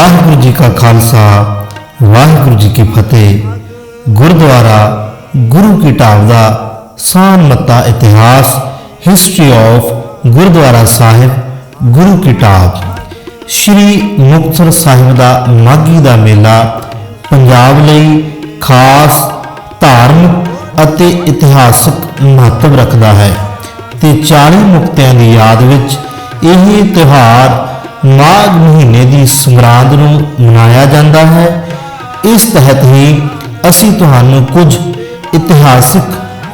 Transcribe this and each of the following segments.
ਵਾਹਿਗੁਰੂ ਜੀ ਕਾ ਖਾਲਸਾ, ਵਾਹਿਗੁਰੂ ਜੀ ਕੀ ਫਤਿਹ। ਗੁਰਦੁਆਰਾ ਗੁਰੂ ਕੀ ਢਾਬ ਦਾ ਸਾਨ ਮੱਤਾ ਇਤਿਹਾਸ ਹਿਸਟਰੀ ਆਫ ਗੁਰਦੁਆਰਾ ਸਾਹਿਬ, ਗੁਰੂ ਕੀ ਢਾਬ। ਸ਼੍ਰੀ ਮੁਕਤਸਰ ਸਾਹਿਬ ਦਾ ਮਾਗੀ ਦਾ ਮੇਲਾ ਪੰਜਾਬ ਲਈ ਖਾਸ, ਧਾਰਮਿਕ ਅਤੇ ਇਤਿਹਾਸਕ ਮਹੱਤਵ ਰੱਖਦਾ ਹੈ। ਤੇ 40 ਮੁਕਤਿਆਂ ਦੀ ਯਾਦ ਵਿੱਚ ਇਹ ਤਿਉਹਾਰ ਮਾਘ ਮਹੀਨੇ ਦੀ ਸੰਗਰਾਂਦ ਨੂੰ ਮਨਾਇਆ ਜਾਂਦਾ ਹੈ। ਇਸ ਤਹਿਤ ਹੀ ਅਸੀਂ ਤੁਹਾਨੂੰ ਕੁਝ ਇਤਿਹਾਸਿਕ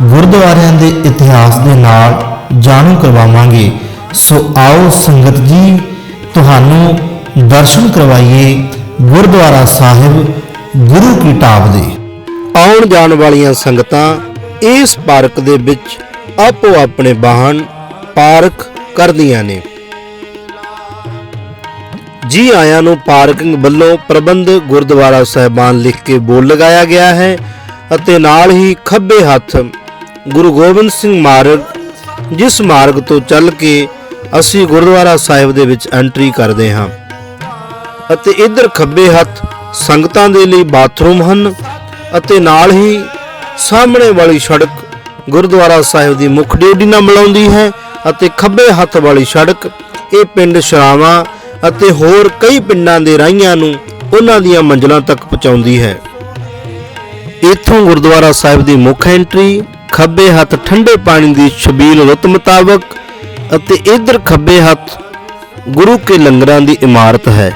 ਗੁਰਦੁਆਰਿਆਂ ਦੇ ਇਤਿਹਾਸ ਦੇ ਨਾਲ ਜਾਣੂ ਕਰਵਾਵਾਂਗੇ। ਸੋ ਆਓ ਸੰਗਤ ਜੀ, ਤੁਹਾਨੂੰ ਦਰਸ਼ਨ ਕਰਵਾਈਏ ਗੁਰਦੁਆਰਾ ਸਾਹਿਬ ਗੁਰੂ ਕੀ ਢਾਬ ਦੇ। ਆਉਣ ਜਾਣ ਵਾਲੀਆਂ ਸੰਗਤਾਂ ਇਸ ਪਾਰਕ ਦੇ ਵਿੱਚ ਆਪੋ ਆਪਣੇ ਵਾਹਨ ਪਾਰਕ ਕਰਦੀਆਂ ਨੇ। ਜੀ ਆਇਆਂ ਨੂੰ ਪਾਰਕਿੰਗ ਵੱਲੋਂ ਪ੍ਰਬੰਧ ਗੁਰਦੁਆਰਾ ਸਾਹਿਬਾਨ ਲਿਖ ਕੇ ਬੋਲ ਲਗਾਇਆ ਗਿਆ ਹੈ ਅਤੇ ਨਾਲ ਹੀ ਖੱਬੇ ਹੱਥ ਗੁਰੂ ਗੋਬਿੰਦ ਸਿੰਘ ਮਾਰਗ, ਜਿਸ ਮਾਰਗ ਤੋਂ ਚੱਲ ਕੇ ਅਸੀਂ ਗੁਰਦੁਆਰਾ ਸਾਹਿਬ ਦੇ ਵਿੱਚ ਐਂਟਰੀ ਕਰਦੇ ਹਾਂ। ਅਤੇ ਇੱਧਰ ਖੱਬੇ ਹੱਥ ਸੰਗਤਾਂ ਦੇ ਲਈ ਬਾਥਰੂਮ ਹਨ ਅਤੇ ਨਾਲ ਹੀ ਸਾਹਮਣੇ ਵਾਲੀ ਸੜਕ ਗੁਰਦੁਆਰਾ ਸਾਹਿਬ ਦੀ ਮੁੱਖ ਡੇੜੀ ਨਾਲ ਮਿਲਾਉਂਦੀ ਹੈ ਅਤੇ ਖੱਬੇ ਹੱਥ ਵਾਲੀ ਸੜਕ, ਇਹ ਪਿੰਡ ਸ਼ਰਾਵਾਂ ਅਤੇ ਹੋਰ ਕਈ ਪਿੰਡਾਂ ਦੇ ਰਾਹੀਆਂ ਨੂੰ ਉਹਨਾਂ ਦੀਆਂ ਮੰਜ਼ਲਾਂ ਤੱਕ ਪਹੁੰਚਾਉਂਦੀ ਹੈ। ਇੱਥੋਂ ਗੁਰਦੁਆਰਾ ਸਾਹਿਬ ਦੀ ਮੁੱਖ ਐਂਟਰੀ, ਖੱਬੇ ਹੱਥ ਠੰਡੇ ਪਾਣੀ ਦੀ ਛਬੀਲ ਰੁੱਤ ਮੁਤਾਬਕ ਅਤੇ ਇੱਧਰ ਖੱਬੇ ਹੱਥ ਗੁਰੂ ਕੇ ਲੰਗਰਾਂ ਦੀ ਇਮਾਰਤ ਹੈ।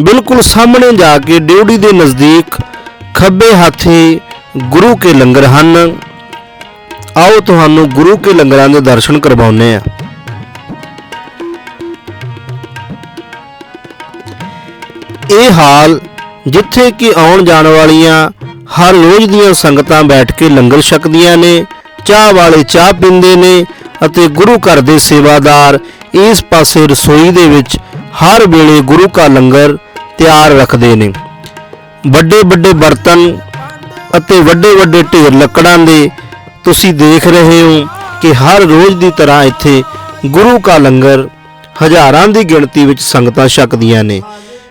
ਬਿਲਕੁਲ ਸਾਹਮਣੇ ਜਾ ਕੇ ਡਿਊਟੀ ਦੇ ਨਜ਼ਦੀਕ ਖੱਬੇ ਹੱਥੀ ਗੁਰੂ ਕੇ ਲੰਗਰ ਹਨ। ਆਓ ਤੁਹਾਨੂੰ ਗੁਰੂ ਕੇ ਲੰਗਰਾਂ ਦੇ ਦਰਸ਼ਨ ਕਰਵਾਉਂਦੇ ਆ ਇਹ ਹਾਲ ਜਿੱਥੇ ਕਿ ਆਉਣ ਜਾਣ ਵਾਲੀਆਂ ਹਰ ਰੋਜ਼ ਦੀਆਂ ਸੰਗਤਾਂ ਬੈਠ ਕੇ ਲੰਗਰ ਛਕਦੀਆਂ ਨੇ, ਚਾਹ ਵਾਲੇ ਚਾਹ ਪੀਂਦੇ ਨੇ ਅਤੇ ਗੁਰੂ ਘਰ ਦੇ ਸੇਵਾਦਾਰ ਇਸ ਪਾਸੇ ਰਸੋਈ ਦੇ ਵਿੱਚ ਹਰ ਵੇਲੇ ਗੁਰੂ ਕਾ ਲੰਗਰ ਤਿਆਰ ਰੱਖਦੇ ਨੇ। ਵੱਡੇ ਵੱਡੇ ਬਰਤਨ ਅਤੇ ਵੱਡੇ ਵੱਡੇ ਢੇਰ ਲੱਕੜਾਂ ਦੇ ਤੁਸੀਂ ਦੇਖ ਰਹੇ ਹੋ ਕਿ ਹਰ ਰੋਜ਼ ਦੀ ਤਰ੍ਹਾਂ ਇੱਥੇ ਗੁਰੂ ਕਾ ਲੰਗਰ ਹਜ਼ਾਰਾਂ ਦੀ ਗਿਣਤੀ ਵਿੱਚ ਸੰਗਤਾਂ ਛਕਦੀਆਂ ਨੇ।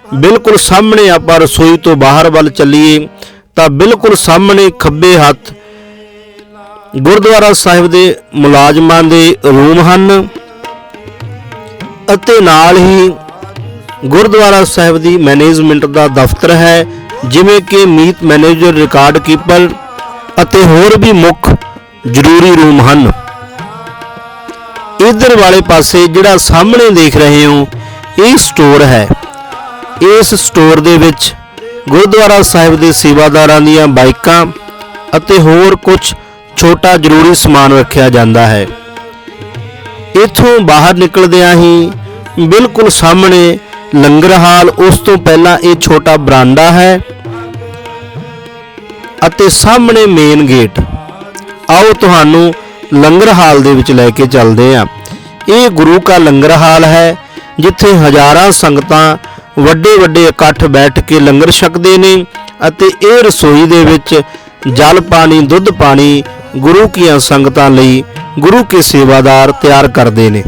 ਬਿਲਕੁਲ ਸਾਹਮਣੇ ਆਪਾਂ ਰਸੋਈ ਤੋਂ ਬਾਹਰ ਵੱਲ ਚੱਲੀਏ, ਤਾਂ ਬਿਲਕੁਲ ਸਾਹਮਣੇ ਖੱਬੇ ਹੱਥ ਗੁਰਦੁਆਰਾ ਸਾਹਿਬ ਦੇ ਮੁਲਾਜ਼ਮਾਂ ਦੇ ਰੂਮ ਹਨ ਅਤੇ ਨਾਲ ਹੀ ਗੁਰਦੁਆਰਾ ਸਾਹਿਬ ਦੀ ਮੈਨੇਜਮੈਂਟ ਦਾ ਦਫ਼ਤਰ ਹੈ, ਜਿਵੇਂ ਕਿ ਮੀਤ ਮੈਨੇਜਰ, ਰਿਕਾਰਡ ਕੀਪਰ ਅਤੇ ਹੋਰ ਵੀ ਮੁੱਖ ਜ਼ਰੂਰੀ ਰੂਮ ਹਨ। ਇਧਰ ਵਾਲੇ ਪਾਸੇ ਜਿਹੜਾ ਸਾਹਮਣੇ ਦੇਖ ਰਹੇ ਹੋ, ਇਹ ਸਟੋਰ ਹੈ। ਇਸ ਸਟੋਰ ਦੇ ਵਿੱਚ ਗੁਰਦੁਆਰਾ ਸਾਹਿਬ ਦੇ ਸੇਵਾਦਾਰਾਂ ਦੀਆਂ ਬਾਈਕਾਂ ਅਤੇ ਹੋਰ ਕੁਝ ਛੋਟਾ ਜ਼ਰੂਰੀ ਸਮਾਨ ਰੱਖਿਆ ਜਾਂਦਾ ਹੈ। ਇੱਥੋਂ ਬਾਹਰ ਨਿਕਲਦਿਆਂ ਹੀ ਬਿਲਕੁਲ ਸਾਹਮਣੇ ਲੰਗਰ ਹਾਲ ਉਸ ਤੋਂ ਪਹਿਲਾਂ ਇਹ ਛੋਟਾ ਬਰਾਂਡਾ ਹੈ ਅਤੇ ਸਾਹਮਣੇ ਮੇਨ ਗੇਟ। ਆਓ ਤੁਹਾਨੂੰ ਲੰਗਰ ਹਾਲ ਦੇ ਵਿੱਚ ਲੈ ਕੇ ਚੱਲਦੇ ਹਾਂ। ਇਹ ਗੁਰੂ ਕਾ ਲੰਗਰ ਹਾਲ ਹੈ, ਜਿੱਥੇ ਹਜ਼ਾਰਾਂ ਸੰਗਤਾਂ ਵੱਡੇ ਵੱਡੇ ਇਕੱਠ ਬੈਠ ਕੇ ਲੰਗਰ ਛਕਦੇ ਨੇ ਅਤੇ ਇਹ ਰਸੋਈ ਦੇ ਵਿੱਚ ਜਲ ਪਾਣੀ, ਦੁੱਧ ਪਾਣੀ, ਗੁਰੂ ਕੀਆਂ ਸੰਗਤਾਂ ਲਈ ਗੁਰੂ ਕੇ ਸੇਵਾਦਾਰ ਤਿਆਰ ਕਰਦੇ ਨੇ।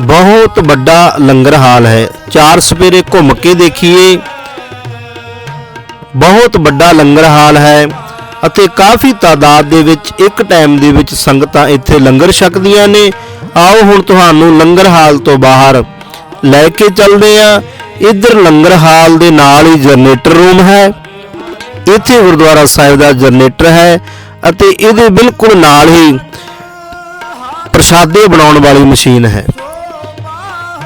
ਬਹੁਤ ਵੱਡਾ ਲੰਗਰ ਹਾਲ ਹੈ। ਚਾਰ ਸਵੇਰੇ ਘੁੰਮ ਕੇ ਦੇਖੀਏ। ਬਹੁਤ ਵੱਡਾ ਲੰਗਰ ਹਾਲ ਹੈ ਅਤੇ ਕਾਫੀ ਤਾਦਾਦ ਦੇ ਵਿੱਚ ਇੱਕ ਟਾਈਮ ਦੇ ਵਿੱਚ ਸੰਗਤਾਂ ਇੱਥੇ ਲੰਗਰ ਛਕਦੀਆਂ ਨੇ। ਆਓ ਹੁਣ ਤੁਹਾਨੂੰ ਲੰਗਰ ਹਾਲ ਤੋਂ ਬਾਹਰ ਲੈ ਕੇ ਚੱਲਦੇ ਆ ਇੱਧਰ ਲੰਗਰ ਹਾਲ ਦੇ ਨਾਲ ਹੀ ਜਨਰੇਟਰ ਰੂਮ ਹੈ। ਇੱਥੇ ਗੁਰਦੁਆਰਾ ਸਾਹਿਬ ਦਾ ਜਨਰੇਟਰ ਹੈ ਅਤੇ ਇਹਦੇ ਬਿਲਕੁਲ ਨਾਲ ਹੀ ਪ੍ਰਸ਼ਾਦੇ ਬਣਾਉਣ ਵਾਲੀ ਮਸ਼ੀਨ ਹੈ।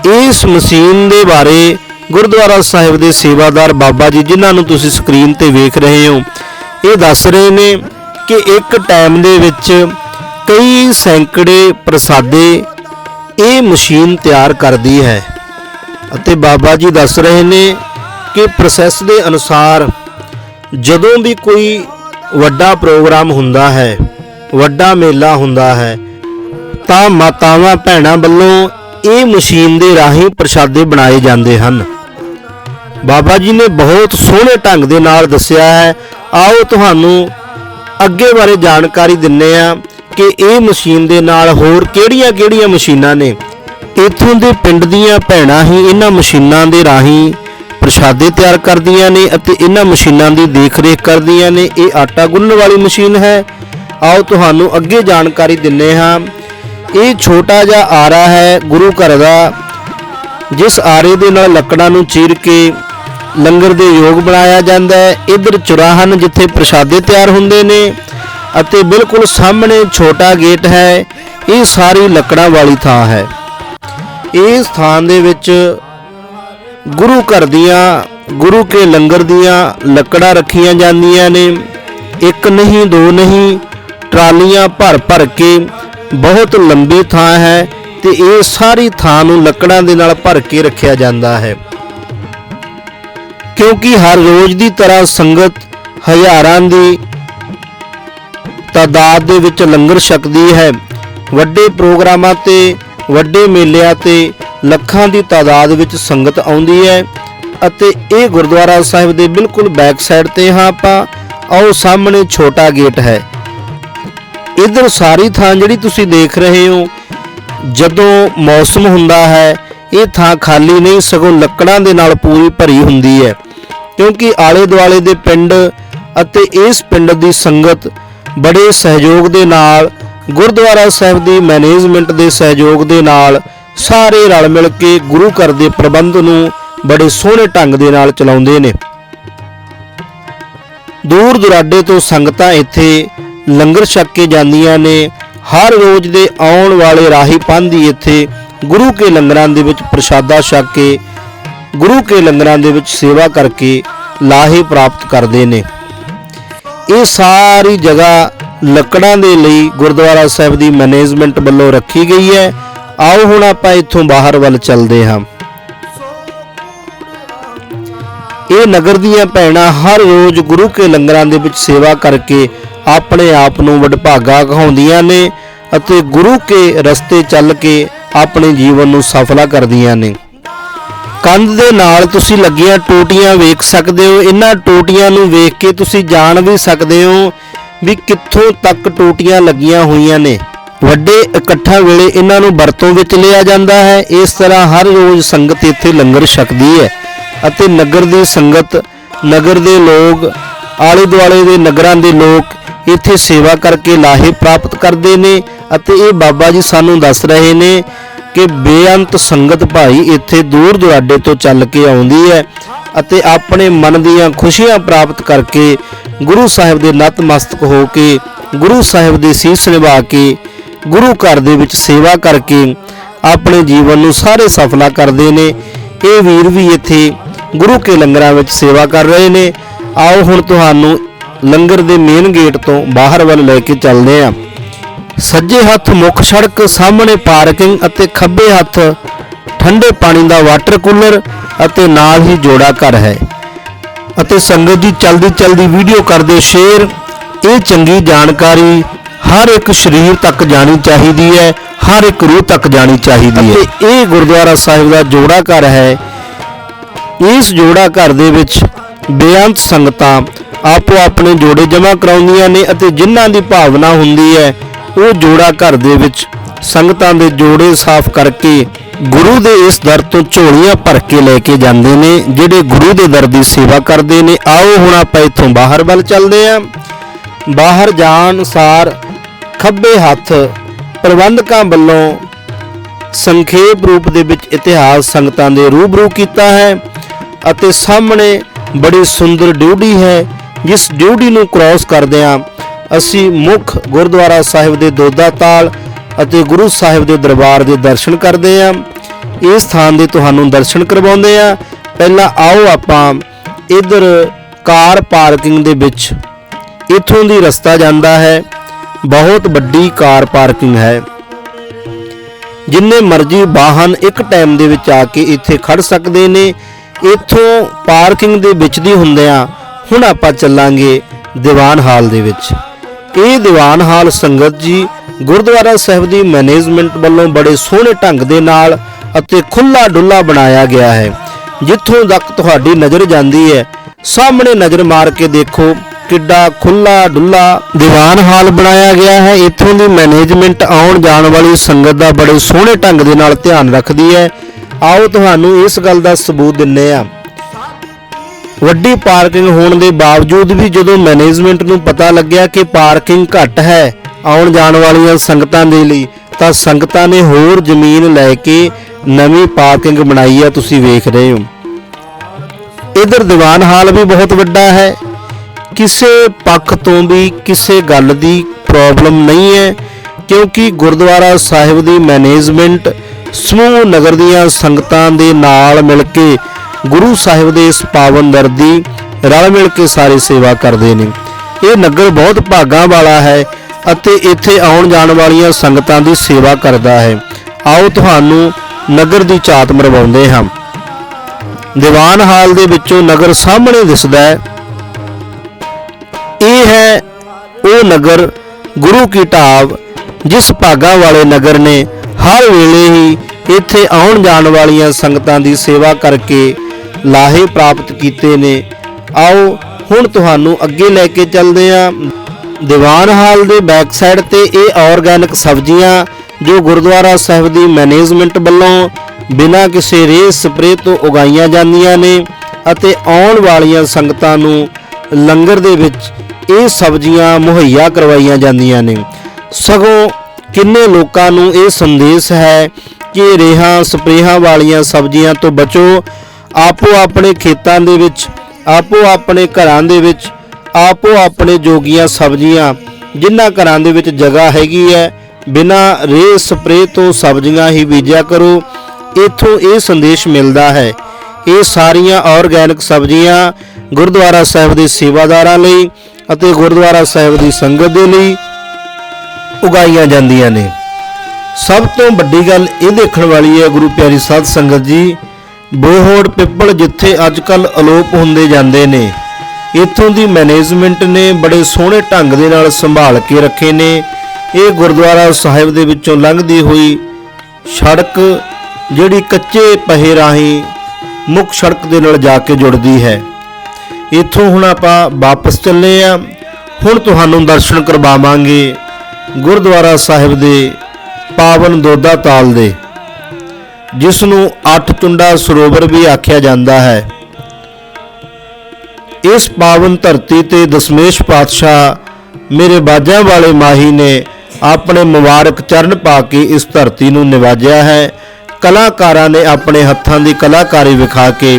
ਇਸ ਮਸ਼ੀਨ ਦੇ ਬਾਰੇ ਗੁਰਦੁਆਰਾ ਸਾਹਿਬ ਦੇ ਸੇਵਾਦਾਰ ਬਾਬਾ ਜੀ, ਜਿਨ੍ਹਾਂ ਨੂੰ ਤੁਸੀਂ ਸਕਰੀਨ ਤੇ ਵੇਖ ਰਹੇ ਹੋ, ਇਹ ਦੱਸ ਰਹੇ ਨੇ ਕਿ ਇੱਕ ਟਾਈਮ ਦੇ ਵਿੱਚ ਕਈ ਸੈਂਕੜੇ ਪ੍ਰਸਾਦੇ ਇਹ ਮਸ਼ੀਨ ਤਿਆਰ ਕਰਦੀ ਹੈ। ਅਤੇ ਬਾਬਾ ਜੀ ਦੱਸ ਰਹੇ ਨੇ ਕਿ ਪ੍ਰੋਸੈਸ ਦੇ ਅਨੁਸਾਰ ਜਦੋਂ ਵੀ ਕੋਈ ਵੱਡਾ ਪ੍ਰੋਗਰਾਮ ਹੁੰਦਾ ਹੈ, ਵੱਡਾ ਮੇਲਾ ਹੁੰਦਾ ਹੈ, ਤਾਂ ਮਾਤਾਵਾਂ ਭੈਣਾਂ ਵੱਲੋਂ ਇਹ ਮਸ਼ੀਨ ਦੇ ਰਾਹੀਂ ਪ੍ਰਸ਼ਾਦੇ ਬਣਾਏ ਜਾਂਦੇ ਹਨ। ਬਾਬਾ ਜੀ ਨੇ ਬਹੁਤ ਸੋਹਣੇ ਢੰਗ ਦੇ ਨਾਲ ਦੱਸਿਆ ਹੈ। ਆਓ ਤੁਹਾਨੂੰ ਅੱਗੇ ਬਾਰੇ ਜਾਣਕਾਰੀ ਦਿੰਨੇ ਆ ਕਿ ਇਹ ਮਸ਼ੀਨ ਦੇ ਨਾਲ ਹੋਰ ਕਿਹੜੀਆਂ-ਕਿਹੜੀਆਂ ਮਸ਼ੀਨਾਂ ਨੇ? ਇੱਥੋਂ ਦੇ ਪਿੰਡ ਦੀਆਂ ਭੈਣਾਂ ਹੀ ਇਹਨਾਂ ਮਸ਼ੀਨਾਂ ਦੇ ਰਾਹੀਂ ਪ੍ਰਸ਼ਾਦੇ ਤਿਆਰ ਕਰਦੀਆਂ ਨੇ ਅਤੇ ਇਹਨਾਂ ਮਸ਼ੀਨਾਂ ਦੀ ਦੇਖ-ਰੇਖ ਕਰਦੀਆਂ ਨੇ। ਇਹ ਆਟਾ ਗੁੰਨਣ ਵਾਲੀ ਮਸ਼ੀਨ ਹੈ। ਆਓ ਤੁਹਾਨੂੰ ਅੱਗੇ ਜਾਣਕਾਰੀ ਦਿੰਨੇ ਹਾਂ। ਇਹ ਛੋਟਾ ਜਿਹਾ ਆਰਾ ਹੈ ਗੁਰੂ ਘਰ ਦਾ, ਜਿਸ ਆਰੇ ਦੇ ਨਾਲ ਲੱਕੜਾਂ ਨੂੰ ਚੀਰ ਕੇ ਲੰਗਰ ਦੇ ਯੋਗ ਬਣਾਇਆ ਜਾਂਦਾ ਹੈ। ਇਧਰ ਚੁਰਾਹਨ ਜਿੱਥੇ ਪ੍ਰਸ਼ਾਦੇ ਤਿਆਰ ਹੁੰਦੇ ਨੇ ਅਤੇ ਬਿਲਕੁਲ ਸਾਹਮਣੇ ਛੋਟਾ ਗੇਟ ਹੈ। ਇਹ ਸਾਰੀ ਲੱਕੜਾਂ ਵਾਲੀ ਥਾਂ ਹੈ। ਇਹ ਸਥਾਨ ਦੇ ਵਿੱਚ ਗੁਰੂ ਘਰ ਦੀਆਂ, ਗੁਰੂ ਕੇ ਲੰਗਰ ਦੀਆਂ ਲੱਕੜਾਂ ਰੱਖੀਆਂ ਜਾਂਦੀਆਂ ਨੇ। ਇੱਕ ਨਹੀਂ, ਦੋ ਨਹੀਂ, ਟਰਾਲੀਆਂ ਭਰ ਭਰ ਕੇ ਬਹੁਤ ਲੰਬੀ ਥਾਂ ਹੈ ਤੇ ਇਹ ਸਾਰੀ ਥਾਂ ਨੂੰ ਲੱਕੜਾਂ ਦੇ ਨਾਲ ਭਰ ਕੇ ਰੱਖਿਆ ਜਾਂਦਾ ਹੈ। ਕਿਉਂਕਿ ਹਰ ਰੋਜ਼ ਦੀ ਤਰ੍ਹਾਂ ਸੰਗਤ ਹਜ਼ਾਰਾਂ ਦੀ ਤਾਦਾਦ ਦੇ ਵਿੱਚ ਲੰਗਰ ਛਕਦੀ ਹੈ। ਵੱਡੇ ਪ੍ਰੋਗਰਾਮਾਂ ਤੇ ਵੱਡੇ ਮੇਲਿਆਂ ਤੇ ਲੱਖਾਂ ਦੀ ਤਾਦਾਦ ਵਿੱਚ ਸੰਗਤ ਆਉਂਦੀ ਹੈ ਅਤੇ ਇਹ ਗੁਰਦੁਆਰਾ ਸਾਹਿਬ ਦੇ ਬਿਲਕੁਲ ਬੈਕ ਸਾਈਡ ਤੇ ਹਾਂ ਆਪਾਂ, ਆਓ ਸਾਹਮਣੇ ਛੋਟਾ ਗੇਟ ਹੈ। ਇਧਰ ਸਾਰੀ ਥਾਂ ਜਿਹੜੀ ਤੁਸੀਂ ਦੇਖ ਰਹੇ ਹੋ, ਜਦੋਂ ਮੌਸਮ ਹੁੰਦਾ ਹੈ, ਇਹ ਥਾਂ ਖਾਲੀ ਨਹੀਂ, ਸਗੋਂ ਲੱਕੜਾਂ ਦੇ ਨਾਲ ਪੂਰੀ ਭਰੀ ਹੁੰਦੀ ਹੈ। ਕਿਉਂਕਿ ਆਲੇ ਦੁਆਲੇ ਦੇ ਪਿੰਡ ਅਤੇ ਇਸ ਪਿੰਡ ਦੀ ਸੰਗਤ ਬੜੇ ਸਹਿਯੋਗ ਦੇ ਨਾਲ ਗੁਰਦੁਆਰਾ ਸਾਹਿਬ ਦੀ ਮੈਨੇਜਮੈਂਟ ਦੇ ਸਹਿਯੋਗ ਦੇ ਨਾਲ ਸਾਰੇ ਰਲ ਮਿਲ ਕੇ ਗੁਰੂ ਘਰ ਦੇ ਪ੍ਰਬੰਧ ਨੂੰ ਬੜੇ ਸੋਹਣੇ ਢੰਗ ਦੇ ਨਾਲ ਚਲਾਉਂਦੇ ਨੇ। ਦੂਰ ਦੁਰਾਡੇ ਤੋਂ ਸੰਗਤਾਂ ਇੱਥੇ ਲੰਗਰ ਛਕ ਕੇ ਜਾਂਦੀਆਂ ਨੇ। ਹਰ ਰੋਜ਼ ਦੇ ਆਉਣ ਵਾਲੇ ਰਾਹੀ ਪੰਧੀ ਇੱਥੇ ਗੁਰੂ ਕੇ ਲੰਗਰਾਂ ਦੇ ਵਿੱਚ ਪ੍ਰਸ਼ਾਦਾ ਛਕ ਕੇ, ਗੁਰੂ ਕੇ ਲੰਗਰਾਂ ਦੇ ਵਿੱਚ ਸੇਵਾ ਕਰਕੇ ਲਾਹੇ ਪ੍ਰਾਪਤ ਕਰਦੇ ਨੇ। ਇਹ ਸਾਰੀ ਜਗ੍ਹਾ ਲੱਕੜਾਂ ਦੇ ਲਈ ਗੁਰਦੁਆਰਾ ਸਾਹਿਬ ਦੀ ਮੈਨੇਜਮੈਂਟ ਵੱਲੋਂ ਰੱਖੀ ਗਈ ਹੈ। ਆਓ ਹੁਣ ਆਪਾਂ ਇੱਥੋਂ ਬਾਹਰ ਵੱਲ ਚੱਲਦੇ ਹਾਂ। ਇਹ ਨਗਰ ਦੀਆਂ ਭੈਣਾਂ ਹਰ ਰੋਜ਼ ਗੁਰੂ ਕੇ ਲੰਗਰਾਂ ਦੇ ਵਿੱਚ ਸੇਵਾ ਕਰਕੇ ਆਪਣੇ ਆਪ ਨੂੰ ਵਡਭਾਗਾ ਕਹਾਉਂਦੀਆਂ ਨੇ ਅਤੇ ਗੁਰੂ ਕੇ ਰਸਤੇ ਚੱਲ ਕੇ ਆਪਣੇ ਜੀਵਨ ਨੂੰ ਸਫਲਾ ਕਰਦੀਆਂ ਨੇ। ਕੰਧ ਦੇ ਨਾਲ ਤੁਸੀਂ ਲੱਗੀਆਂ ਟੋਟੀਆਂ ਵੇਖ ਸਕਦੇ ਹੋ। ਇਹਨਾਂ ਟੋਟੀਆਂ ਨੂੰ ਵੇਖ ਕੇ ਤੁਸੀਂ ਜਾਣ ਵੀ ਸਕਦੇ ਹੋ ਵੀ ਕਿੱਥੋਂ ਤੱਕ ਟੋਟੀਆਂ ਲੱਗੀਆਂ ਹੋਈਆਂ ਨੇ। ਵੱਡੇ ਇਕੱਠਾਂ ਵੇਲੇ ਇਹਨਾਂ ਨੂੰ ਵਰਤੋਂ ਵਿੱਚ ਲਿਆ ਜਾਂਦਾ ਹੈ। ਇਸ ਤਰ੍ਹਾਂ ਹਰ ਰੋਜ਼ ਸੰਗਤ ਇੱਥੇ ਲੰਗਰ ਛਕਦੀ ਹੈ ਅਤੇ ਨਗਰ ਦੀ ਸੰਗਤ, ਨਗਰ ਦੇ ਲੋਕ ਆਲੇ ਦੁਆਲੇ ਦੇ ਨਗਰਾਂ ਦੇ ਲੋਕ ਇੱਥੇ ਸੇਵਾ ਕਰਕੇ ਲਾਹੇ ਪ੍ਰਾਪਤ ਕਰਦੇ ਨੇ ਅਤੇ ਇਹ ਬਾਬਾ ਜੀ ਸਾਨੂੰ ਦੱਸ ਰਹੇ ਨੇ ਕਿ ਬੇਅੰਤ ਸੰਗਤ ਭਾਈ ਇੱਥੇ ਦੂਰ ਦੁਰਾਡੇ ਤੋਂ ਚੱਲ ਕੇ ਆਉਂਦੀ ਹੈ ਅਤੇ ਆਪਣੇ ਮਨ ਦੀਆਂ ਖੁਸ਼ੀਆਂ ਪ੍ਰਾਪਤ ਕਰਕੇ ਗੁਰੂ ਸਾਹਿਬ ਦੇ ਨਤਮਸਤਕ ਹੋ ਕੇ, ਗੁਰੂ ਸਾਹਿਬ ਦੇ ਸੀਸ ਨਿਭਾ ਕੇ, ਗੁਰੂ ਘਰ ਦੇ ਵਿੱਚ ਸੇਵਾ ਕਰਕੇ ਆਪਣੇ ਜੀਵਨ ਨੂੰ ਸਾਰੇ ਸਫਲਾ ਕਰਦੇ ਨੇ। ਇਹ ਵੀਰ ਵੀ ਇੱਥੇ ਗੁਰੂ ਕੇ ਲੰਗਰਾਂ ਵਿੱਚ ਸੇਵਾ ਕਰ ਰਹੇ ਨੇ। ਆਓ ਹੁਣ ਤੁਹਾਨੂੰ ਲੰਗਰ ਦੇ ਮੇਨ ਗੇਟ ਤੋਂ ਬਾਹਰ ਵੱਲ ਲੈ ਕੇ ਚੱਲਦੇ ਹਾਂ। ਸੱਜੇ ਹੱਥ ਮੁੱਖ ਸੜਕ, ਸਾਹਮਣੇ ਪਾਰਕਿੰਗ ਅਤੇ ਖੱਬੇ ਹੱਥ ਠੰਡੇ ਪਾਣੀ ਦਾ ਵਾਟਰ ਕੂਲਰ ਅਤੇ ਨਾਲ ਹੀ ਜੋੜਾ ਘਰ ਹੈ। ਅਤੇ ਸੰਗਤ ਜੀ ਚਲਦੀ ਚਲਦੀ ਵੀਡੀਓ ਕਰਦੇ ਸ਼ੇਅਰ। ਇਹ ਚੰਗੀ ਜਾਣਕਾਰੀ ਹਰ ਇੱਕ ਸਰੀਰ ਤੱਕ ਜਾਣੀ ਚਾਹੀਦੀ ਹੈ, ਹਰ ਇੱਕ ਰੂਹ ਤੱਕ ਜਾਣੀ ਚਾਹੀਦੀ ਹੈ। ਅਤੇ ਇਹ ਗੁਰਦੁਆਰਾ ਸਾਹਿਬ ਦਾ ਜੋੜਾ ਘਰ ਹੈ। ਇਸ ਜੋੜਾ ਘਰ ਦੇ ਵਿੱਚ ਬੇਅੰਤ ਸੰਗਤਾਂ ਆਪੋ ਆਪਣੇ ਜੋੜੇ ਜਮ੍ਹਾਂ ਕਰਾਉਂਦੀਆਂ ਨੇ ਅਤੇ ਜਿਨ੍ਹਾਂ ਦੀ ਭਾਵਨਾ ਹੁੰਦੀ ਹੈ ਉਹ ਜੋੜਾ ਘਰ ਦੇ ਵਿੱਚ ਸੰਗਤਾਂ ਦੇ ਜੋੜੇ ਸਾਫ਼ ਕਰਕੇ ਗੁਰੂ ਦੇ ਇਸ ਦਰ ਤੋਂ ਝੋਲੀਆਂ ਭਰ ਕੇ ਲੈ ਕੇ ਜਾਂਦੇ ਨੇ, ਜਿਹੜੇ ਗੁਰੂ ਦੇ ਦਰ ਦੀ ਸੇਵਾ ਕਰਦੇ ਨੇ। ਆਓ ਹੁਣ ਆਪਾਂ ਇੱਥੋਂ ਬਾਹਰ ਵੱਲ ਚੱਲਦੇ ਹਾਂ ਬਾਹਰ ਜਾਣ ਸਾਰ ਖੱਬੇ ਹੱਥ ਪ੍ਰਬੰਧਕਾਂ ਵੱਲੋਂ ਸੰਖੇਪ ਰੂਪ ਦੇ ਵਿੱਚ ਇਤਿਹਾਸ ਸੰਗਤਾਂ ਦੇ ਰੂਬਰੂ ਕੀਤਾ ਹੈ ਅਤੇ ਸਾਹਮਣੇ ਬੜੀ ਸੁੰਦਰ ਡਿਊਟੀ ਹੈ, ਜਿਸ ਡਿਊਟੀ ਨੂੰ ਕ੍ਰਾਸ ਕਰਦਿਆਂ ਅਸੀਂ ਮੁੱਖ ਗੁਰਦੁਆਰਾ ਸਾਹਿਬ ਦੇ ਦੋਦਾ ਤਾਲ ਅਤੇ ਗੁਰੂ ਸਾਹਿਬ ਦੇ ਦਰਬਾਰ ਦੇ ਦਰਸ਼ਨ ਕਰਦੇ ਹਾਂ। ਇਸ ਥਾਂ ਦੇ ਤੁਹਾਨੂੰ ਦਰਸ਼ਨ ਕਰਵਾਉਂਦੇ ਆ ਪਹਿਲਾਂ ਆਓ ਆਪਾਂ ਇਧਰ ਕਾਰ ਪਾਰਕਿੰਗ ਦੇ ਵਿੱਚ। ਇਥੋਂ ਦੀ ਰਸਤਾ ਜਾਂਦਾ ਹੈ। ਬਹੁਤ ਵੱਡੀ ਕਾਰ ਪਾਰਕਿੰਗ ਹੈ। ਜਿੰਨੇ ਮਰਜ਼ੀ ਵਾਹਨ ਇੱਕ ਟਾਈਮ ਦੇ ਵਿੱਚ ਆ ਕੇ ਇੱਥੇ ਖੜ ਸਕਦੇ ਨੇ। ਇੱਥੋਂ ਪਾਰਕਿੰਗ ਦੇ ਵਿੱਚ ਦੀ ਹੁੰਦਿਆਂ ਹੁਣ ਆਪਾਂ ਚੱਲਾਂਗੇ ਦੀਵਾਨ ਹਾਲ ਦੇ ਵਿੱਚ। ਇਹ ਦੀਵਾਨ ਹਾਲ ਸੰਗਤ ਜੀ ਗੁਰਦੁਆਰਾ ਸਾਹਿਬ ਦੀ ਮੈਨੇਜਮੈਂਟ ਵੱਲੋਂ ਬੜੇ ਸੋਹਣੇ ਢੰਗ ਦੇ ਨਾਲ ਅਤੇ ਖੁੱਲਾ ਡੁੱਲਾ ਬਣਾਇਆ ਗਿਆ ਹੈ। ਜਿੱਥੋਂ ਤੱਕ ਤੁਹਾਡੀ ਨਜ਼ਰ ਜਾਂਦੀ ਹੈ, ਸਾਹਮਣੇ ਨਜ਼ਰ ਮਾਰ ਕੇ ਦੇਖੋ ਕਿੱਡਾ ਖੁੱਲਾ ਡੁੱਲਾ ਦੀਵਾਨ ਹਾਲ ਬਣਾਇਆ ਗਿਆ ਹੈ। ਇੱਥੋਂ ਦੀ ਮੈਨੇਜਮੈਂਟ ਆਉਣ ਜਾਣ ਵਾਲੀ ਸੰਗਤ ਦਾ ਬੜੇ ਸੋਹਣੇ ਢੰਗ ਦੇ ਨਾਲ ਧਿਆਨ ਰੱਖਦੀ ਹੈ। ਆਓ ਤੁਹਾਨੂੰ ਇਸ ਗੱਲ ਦਾ ਸਬੂਤ ਦਿੰਨੇ ਆ ਵੱਡੀ ਪਾਰਕਿੰਗ ਹੋਣ ਦੇ ਬਾਵਜੂਦ ਵੀ ਜਦੋਂ ਮੈਨੇਜਮੈਂਟ ਨੂੰ ਪਤਾ ਲੱਗਿਆ ਕਿ ਪਾਰਕਿੰਗ ਘੱਟ ਹੈ ਆਉਣ ਜਾਣ ਵਾਲੀਆਂ ਸੰਗਤਾਂ ਦੇ ਲਈ, ਤਾਂ ਸੰਗਤਾਂ ਨੇ ਹੋਰ ਜ਼ਮੀਨ ਲੈ ਕੇ ਨਵੀਂ ਪਾਰਕਿੰਗ ਬਣਾਈ ਹੈ ਤੁਸੀਂ ਵੇਖ ਰਹੇ ਹੋ। ਇਧਰ ਦੀਵਾਨ ਹਾਲ ਵੀ ਬਹੁਤ ਵੱਡਾ ਹੈ। ਕਿਸੇ ਪੱਖ ਤੋਂ ਵੀ ਕਿਸੇ ਗੱਲ ਦੀ ਪ੍ਰੋਬਲਮ ਨਹੀਂ ਹੈ, ਕਿਉਂਕਿ ਗੁਰਦੁਆਰਾ ਸਾਹਿਬ ਦੀ ਮੈਨੇਜਮੈਂਟ ਸਮੂਹ ਨਗਰ ਦੀਆਂ ਸੰਗਤਾਂ ਦੇ ਨਾਲ ਮਿਲ ਕੇ ਗੁਰੂ ਸਾਹਿਬ ਦੇ ਇਸ ਪਾਵਨ ਦਰ ਦੀ ਰਲ ਮਿਲ ਕੇ ਸਾਰੇ ਸੇਵਾ ਕਰਦੇ ਨੇ। ਇਹ ਨਗਰ ਬਹੁਤ ਭਾਗਾਂ ਵਾਲਾ ਹੈ ਅਤੇ ਇੱਥੇ ਆਉਣ ਜਾਣ ਵਾਲੀਆਂ ਸੰਗਤਾਂ ਦੀ ਸੇਵਾ ਕਰਦਾ ਹੈ। ਆਓ ਤੁਹਾਨੂੰ ਨਗਰ ਦੀ ਝਾਤ ਮਰਵਾਉਂਦੇ ਹਾਂ। ਦੀਵਾਨ ਹਾਲ ਦੇ ਵਿੱਚੋਂ ਨਗਰ ਸਾਹਮਣੇ ਦਿਸਦਾ ਹੈ। ਇਹ ਹੈ ਉਹ ਨਗਰ ਗੁਰੂ ਕੀ ਢਾਬ, ਜਿਸ ਭਾਗਾ ਵਾਲੇ ਨਗਰ ਨੇ ਹਰ ਵੇਲੇ ਹੀ ਇੱਥੇ ਆਉਣ ਜਾਣ ਵਾਲੀਆਂ ਸੰਗਤਾਂ ਦੀ ਸੇਵਾ ਕਰਕੇ ਲਾਹੇ ਪ੍ਰਾਪਤ ਕੀਤੇ ਨੇ। ਆਓ ਹੁਣ ਤੁਹਾਨੂੰ ਅੱਗੇ ਲੈ ਕੇ ਚੱਲਦੇ ਹਾਂ। ਦੀਵਾਨ ਹਾਲ ਦੇ ਬੈਕ ਸਾਈਡ ਤੇ ਇਹ ਆਰਗੈਨਿਕ ਸਬਜ਼ੀਆਂ ਜੋ ਗੁਰਦੁਆਰਾ ਸਾਹਿਬ ਦੀ ਮੈਨੇਜਮੈਂਟ ਵੱਲੋਂ ਬਿਨਾਂ ਕਿਸੇ ਰੇਹ ਸਪਰੇਅ ਤੋਂ ਉਗਾਈਆਂ ਜਾਂਦੀਆਂ ਨੇ ਅਤੇ ਆਉਣ ਵਾਲੀਆਂ ਸੰਗਤਾਂ ਨੂੰ ਲੰਗਰ ਦੇ ਵਿੱਚ ਇਹ ਸਬਜ਼ੀਆਂ ਮੁਹੱਈਆ ਕਰਵਾਈਆਂ ਜਾਂਦੀਆਂ ਨੇ। ਸਗੋਂ ਕਿੰਨੇ ਲੋਕਾਂ ਨੂੰ ਇਹ ਸੰਦੇਸ਼ ਹੈ ਕਿ ਰੇਹਾਂ ਸਪਰੇਹਾਂ ਵਾਲੀਆਂ ਸਬਜ਼ੀਆਂ ਤੋਂ ਬਚੋ ਆਪੋ ਆਪਣੇ ਖੇਤਾਂ ਦੇ ਵਿੱਚ, ਆਪੋ ਆਪਣੇ ਘਰਾਂ ਦੇ ਵਿੱਚ, ਆਪੋ ਆਪਣੇ ਜੋਗੀਆਂ ਸਬਜ਼ੀਆਂ, ਜਿਨ੍ਹਾਂ ਘਰਾਂ ਦੇ ਵਿੱਚ ਜਗ੍ਹਾ ਹੈਗੀ ਹੈ, ਬਿਨਾਂ ਰੇ ਸਪਰੇਅ ਤੋਂ ਸਬਜ਼ੀਆਂ ਹੀ ਬੀਜਿਆ ਕਰੋ। ਇਥੋਂ ਇਹ ਸੰਦੇਸ਼ ਮਿਲਦਾ ਹੈ, ਇਹ ਸਾਰੀਆਂ ਆਰਗੈਨਿਕ ਸਬਜ਼ੀਆਂ ਗੁਰਦੁਆਰਾ ਸਾਹਿਬ ਦੇ ਸੇਵਾਦਾਰਾਂ ਲਈ ਅਤੇ ਗੁਰਦੁਆਰਾ ਸਾਹਿਬ ਦੀ ਸੰਗਤ ਦੇ ਲਈ ਉਗਾਈਆਂ ਜਾਂਦੀਆਂ ਨੇ। ਸਭ ਤੋਂ ਵੱਡੀ ਗੱਲ ਇਹ ਦੇਖਣ ਵਾਲੀ ਹੈ, ਗੁਰੂ ਪਿਆਰੀ ਸਾਧ ਸੰਗਤ ਜੀ ਬੋਹੜ ਪਿੱਪਲ ਜਿੱਥੇ ਅੱਜਕੱਲ ਅਲੋਪ ਹੁੰਦੇ ਜਾਂਦੇ ਨੇ। ਇੱਥੋਂ ਦੀ ਮੈਨੇਜਮੈਂਟ ਨੇ ਬੜੇ ਸੋਹਣੇ ਢੰਗ ਦੇ ਨਾਲ ਸੰਭਾਲ ਕੇ ਰੱਖੇ ਨੇ। ਇਹ ਗੁਰਦੁਆਰਾ ਸਾਹਿਬ ਦੇ ਵਿੱਚੋਂ ਲੰਘਦੀ ਹੋਈ ਸੜਕ ਜਿਹੜੀ ਕੱਚੇ ਪਹੇ ਰਾਹੀਂ ਮੁੱਖ ਸੜਕ ਦੇ ਨਾਲ ਜਾ ਕੇ ਜੁੜਦੀ ਹੈ। ਇੱਥੋਂ ਹੁਣ ਆਪਾਂ ਵਾਪਸ ਚੱਲੇ ਆ ਹੁਣ ਤੁਹਾਨੂੰ ਦਰਸ਼ਨ ਕਰਵਾਵਾਂਗੇ ਗੁਰਦੁਆਰਾ ਸਾਹਿਬ ਦੇ ਪਾਵਨ ਦੋਦਾ ਤਾਲ ਦੇ। ਜਿਸ ਨੂੰ ਅੱਠ ਚੁੰਡਾ ਸਰੋਵਰ ਵੀ ਆਖਿਆ ਜਾਂਦਾ ਹੈ। ਇਸ ਪਾਵਨ ਧਰਤੀ ਤੇ ਦਸ਼ਮੇਸ਼ ਪਾਤਸ਼ਾਹ ਮੇਰੇ ਬਾਜਾਂ ਵਾਲੇ ਮਾਹੀ ਨੇ ਆਪਣੇ ਮੁਬਾਰਕ ਚਰਨ ਪਾ ਕੇ ਇਸ ਧਰਤੀ ਨੂੰ ਨਿਵਾਜਿਆ ਹੈ। ਕਲਾਕਾਰਾਂ ਨੇ ਆਪਣੇ ਹੱਥਾਂ ਦੀ ਕਲਾਕਾਰੀ ਵਿਖਾ ਕੇ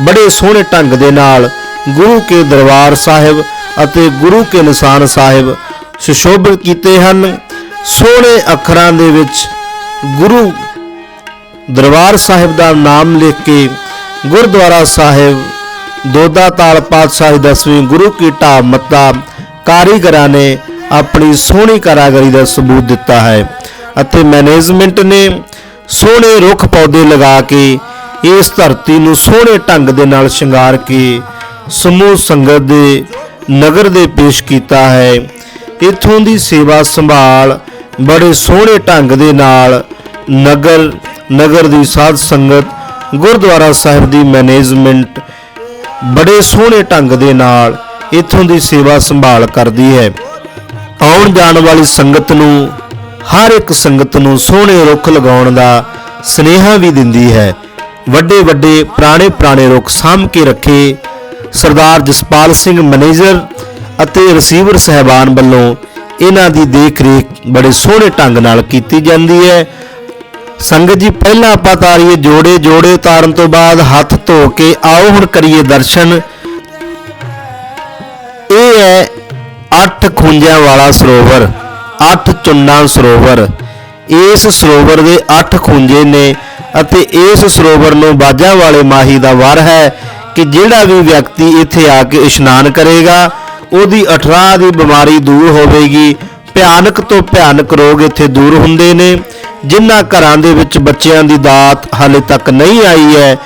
ਬੜੇ ਸੋਹਣੇ ਢੰਗ ਦੇ ਨਾਲ ਗੁਰੂ ਕੇ ਦਰਬਾਰ ਸਾਹਿਬ ਅਤੇ ਗੁਰੂ ਕੇ ਨਿਸ਼ਾਨ ਸਾਹਿਬ ਸੁਸ਼ੋਭਿਤ ਕੀਤੇ ਹਨ। ਸੋਹਣੇ ਅੱਖਰਾਂ ਦੇ ਵਿੱਚ ਗੁਰੂ ਦਰਬਾਰ ਸਾਹਿਬ ਦਾ ਨਾਮ ਲਿਖ ਕੇ ਗੁਰਦੁਆਰਾ ਸਾਹਿਬ, ਦੋਦਾ ਤਾਲ ਪਾਤਸ਼ਾਹੀ ਦਸਵੇਂ ਗੁਰੂ ਕੀ ਢਾਬ ਮੱਤਾ ਕਾਰੀਗਰਾਂ ਨੇ ਆਪਣੀ ਸੋਹਣੀ ਕਾਰਾਗਰੀ ਦਾ ਸਬੂਤ ਦਿੱਤਾ ਹੈ। ਅਤੇ ਮੈਨੇਜਮੈਂਟ ਨੇ ਸੋਹਣੇ ਰੁੱਖ ਪੌਦੇ ਲਗਾ ਕੇ ਇਸ ਧਰਤੀ ਨੂੰ ਸੋਹਣੇ ਢੰਗ ਦੇ ਨਾਲ ਸ਼ਿੰਗਾਰ ਕੇ ਸਮੂਹ ਸੰਗਤ ਦੇ ਨਗਰ ਦੇ ਪੇਸ਼ ਕੀਤਾ ਹੈ। ਇੱਥੋਂ ਦੀ ਸੇਵਾ ਸੰਭਾਲ ਬੜੇ ਸੋਹਣੇ ਢੰਗ ਦੇ ਨਾਲ ਨਗਰ ਨਗਰ ਦੀ ਸਾਧ ਸੰਗਤ, ਗੁਰਦੁਆਰਾ ਸਾਹਿਬ ਦੀ ਮੈਨੇਜਮੈਂਟ ਬੜੇ ਸੋਹਣੇ ਢੰਗ ਦੇ ਨਾਲ ਇੱਥੋਂ ਦੀ ਸੇਵਾ ਸੰਭਾਲ ਕਰਦੀ ਹੈ। ਆਉਣ ਜਾਣ ਵਾਲੀ ਸੰਗਤ ਨੂੰ, ਹਰ ਇੱਕ ਸੰਗਤ ਨੂੰ ਸੋਹਣੇ ਰੁੱਖ ਲਗਾਉਣ ਦਾ ਸਨੇਹਾ ਵੀ ਦਿੰਦੀ ਹੈ। ਵੱਡੇ ਵੱਡੇ ਪੁਰਾਣੇ ਪੁਰਾਣੇ ਰੁੱਖ ਸਾਂਭ ਕੇ ਰੱਖੇ ਸਰਦਾਰ ਜਸਪਾਲ ਸਿੰਘ ਮੈਨੇਜਰ ਅਤੇ ਰਿਸੀਵਰ ਸਹਿਬਾਨ ਵੱਲੋਂ ਇਹਨਾਂ ਦੀ ਦੇਖ ਰੇਖ ਬੜੇ ਸੋਹਣੇ ਢੰਗ ਨਾਲ ਕੀਤੀ ਜਾਂਦੀ ਹੈ। ਸੰਗਤ ਜੀ, ਪਹਿਲਾਂ ਆਪਾਂ ਤਾਰੀਏ ਜੋੜੇ ਜੋੜੇ ਤਾਰਨ ਤੋਂ ਬਾਅਦ ਹੱਥ ਧੋ ਕੇ ਆਓ, ਹੁਣ ਕਰੀਏ ਦਰਸ਼ਨ। ਇਹ ਹੈ ਅੱਠ ਖੁੰਝਾਂ ਵਾਲਾ ਸਰੋਵਰ, ਅੱਠ ਚੁੰਡਾਂ ਸਰੋਵਰ। ਇਸ ਸਰੋਵਰ ਦੇ ਅੱਠ ਖੁੰਝੇ ਨੇ ਅਤੇ ਇਸ ਸਰੋਵਰ ਨੂੰ ਬਾਜਾਂ ਵਾਲੇ ਮਾਹੀ ਦਾ ਵਰ ਹੈ ਕਿ ਜਿਹੜਾ ਵੀ ਵਿਅਕਤੀ ਇੱਥੇ ਆ ਕੇ ਇਸ਼ਨਾਨ ਕਰੇਗਾ, ਉਹਦੀ ਅਠਰਾ ਦੀ ਬਿਮਾਰੀ ਦੂਰ ਹੋਵੇਗੀ ਭਿਆਨਕ ਤੋਂ ਭਿਆਨਕ ਰੋਗ ਇੱਥੇ ਦੂਰ ਹੁੰਦੇ ਨੇ। ਜਿਨ੍ਹਾਂ ਘਰਾਂ ਦੇ ਵਿੱਚ ਬੱਚਿਆਂ ਦੀ ਦਾਤ ਹਾਲੇ ਤੱਕ ਨਹੀਂ ਆਈ ਹੈ